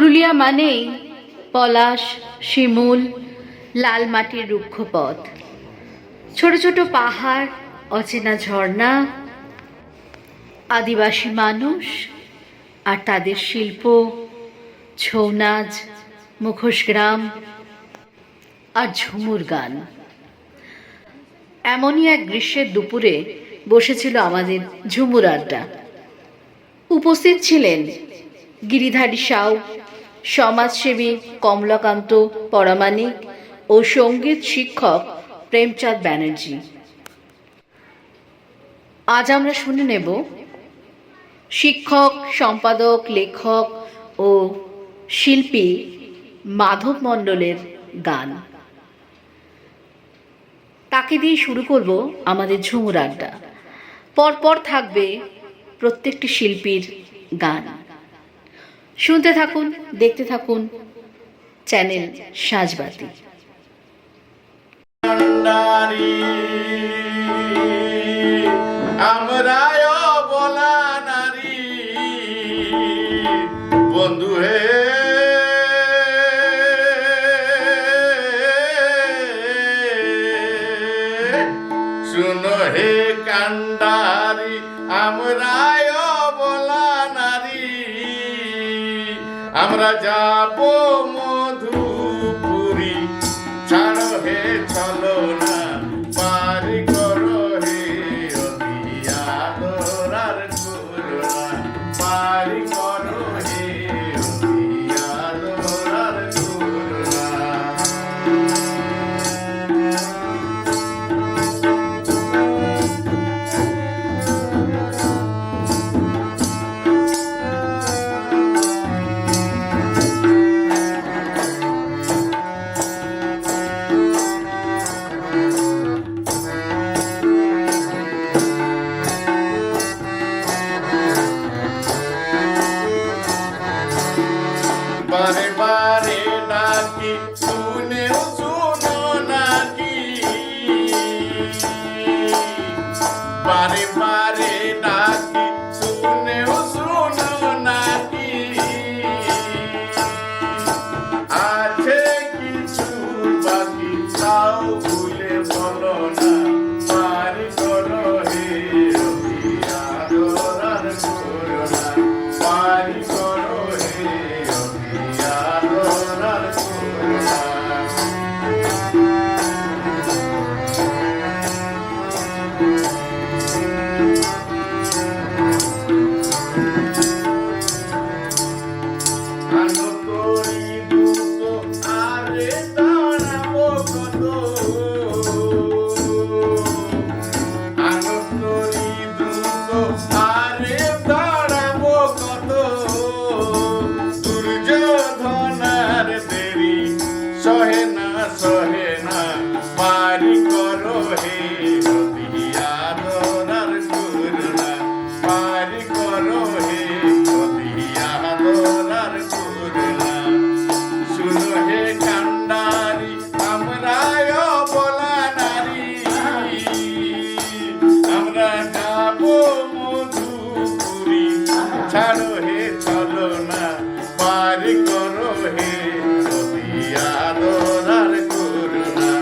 পুরুলিয়া মানেই পলাশ, শিমুল, লাল মাটির রুক্ষ পথ ছোট ছোট পাহাড়, অচেনা ঝর্ণা, আদিবাসী মানুষ আর তাদের শিল্প ছৌ নাচ মুখোশ গ্রাম আর ঝুমুর গান। এমনই এক গ্রীষ্মের দুপুরে বসেছিল আমাদের ঝুমুর আড্ডা। উপস্থিত ছিলেন গিরিধারী সাউ সমাজসেবী কমলাকান্ত পরামানিক ও সংগীত শিক্ষক প্রেমচাঁদ ব্যানার্জি। আজ আমরা শুনে নেব শিক্ষক, সম্পাদক, লেখক ও শিল্পী মাধব মণ্ডলের গান। তাকে দিয়ে শুরু করব আমাদের ঝুমুর আড্ডা। পরপর থাকবে প্রত্যেকটি শিল্পীর গান। শুনতে থাকুন দেখতে থাকুন চ্যানেল সাজবাতি। আমরায় বলা নারী। বন্ধু কান্ডারি আমরা যাব মধুপুরী। ছাড়ো হে চলো। out. ছাড়ো হে, চলো না। পার করো হে সতিয়া দোরার করুণা।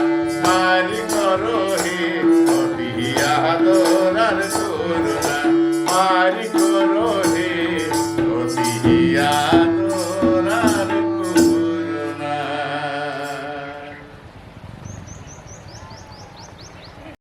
পার করো হে সতিয়া দোরার করুণা। পার